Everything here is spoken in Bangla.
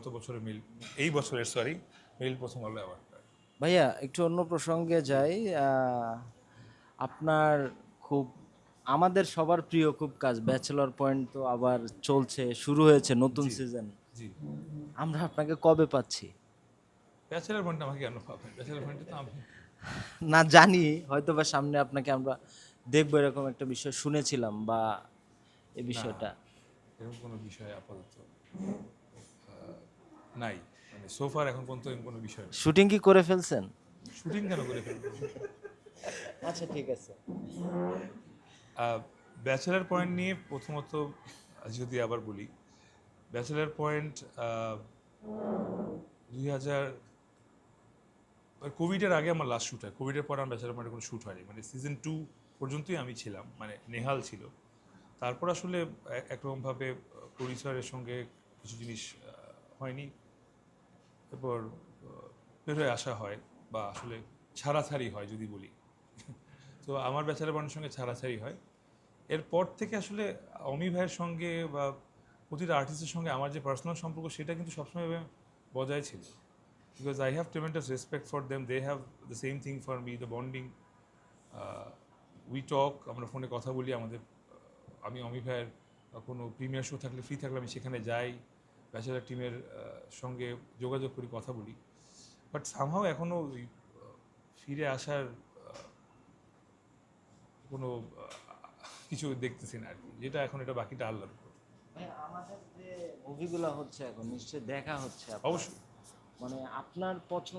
গত বছরের মিল এই বছরের সরি মিল প্রথম আলো অ্যাওয়ার্ড ভাইয়া একটু অন্য প্রসঙ্গে যাই আপনার খুব আমাদের সবার প্রিয় খুব কাজ ব্যাচেলর পয়েন্ট তো আবার চলছে শুরু হয়েছে নতুন সিজন জি। আমরা আপনাকে কবে পাচ্ছি? ব্যাচেলার পয়েন্ট আমাকে কেন পাবেন? ব্যাচেলার পয়েন্টে তো আমি না জানি হয়তো বা সামনে আপনাকে আমরা দেখব এরকম একটা বিষয় শুনেছিলাম বা এই বিষয়টা। এরকম কোনো বিষয় আপাতত নাই। মানে সোফার এখন পর্যন্ত এরকম কোনো বিষয় নেই। শুটিং কি করে ফেলছেন? শুটিং কেন করে ফেলব আচ্ছা ঠিক আছে। ব্যাচেলার পয়েন্ট নিয়ে প্রথমত যদি আবার বলি ব্যাচেলার পয়েন্ট দুই হাজার কোভিডের আগে আমার লাস্ট শ্যুট হয়। কোভিডের পর আমার ব্যাচেলার পয়েন্টের কোনো শ্যুট হয়নি। মানে সিজন টু পর্যন্তই আমি ছিলাম মানে নেহাল ছিল। তারপর আসলে এক- একরকমভাবে পরিচয়ের সঙ্গে কিছু জিনিস হয়নি। বের হয়ে আসা হয় বা আসলে ছাড়াছাড়ি হয় যদি বলি। তো আমার ব্যাচেলার পয়েন্টের সঙ্গে ছাড়াছাড়ি হয়। এরপর থেকে আসলে অমি ভাইয়ের সঙ্গে বা প্রতিটা আর্টিস্টের সঙ্গে আমার যে পার্সোনাল সম্পর্ক, সেটা কিন্তু সবসময় বজায় ছিল। Because I have tremendous respect for them they have the same thing for me the bonding we talk আমরা ফোনে কথা বলি, আমাদের, আমি অমি ভাইয়ের কোনো প্রিমিয়ার শো থাকলে ফ্রি থাকলে আমি সেখানে যাই। ব্যাচেলার টিমের সঙ্গে যোগাযোগ করি কথা বলি। বাট সামহাও এখনও ওই ফিরে আসার কোনো কিছু দেখতেছি না আর কি যেটা এখন এটা বাকিটা আল্লাহর উপর। আমাদের যে মুভিগুলো হচ্ছে এখন নিশ্চয়ই দেখা হচ্ছে। অবশ্যই। মানে আপনার পছন্দ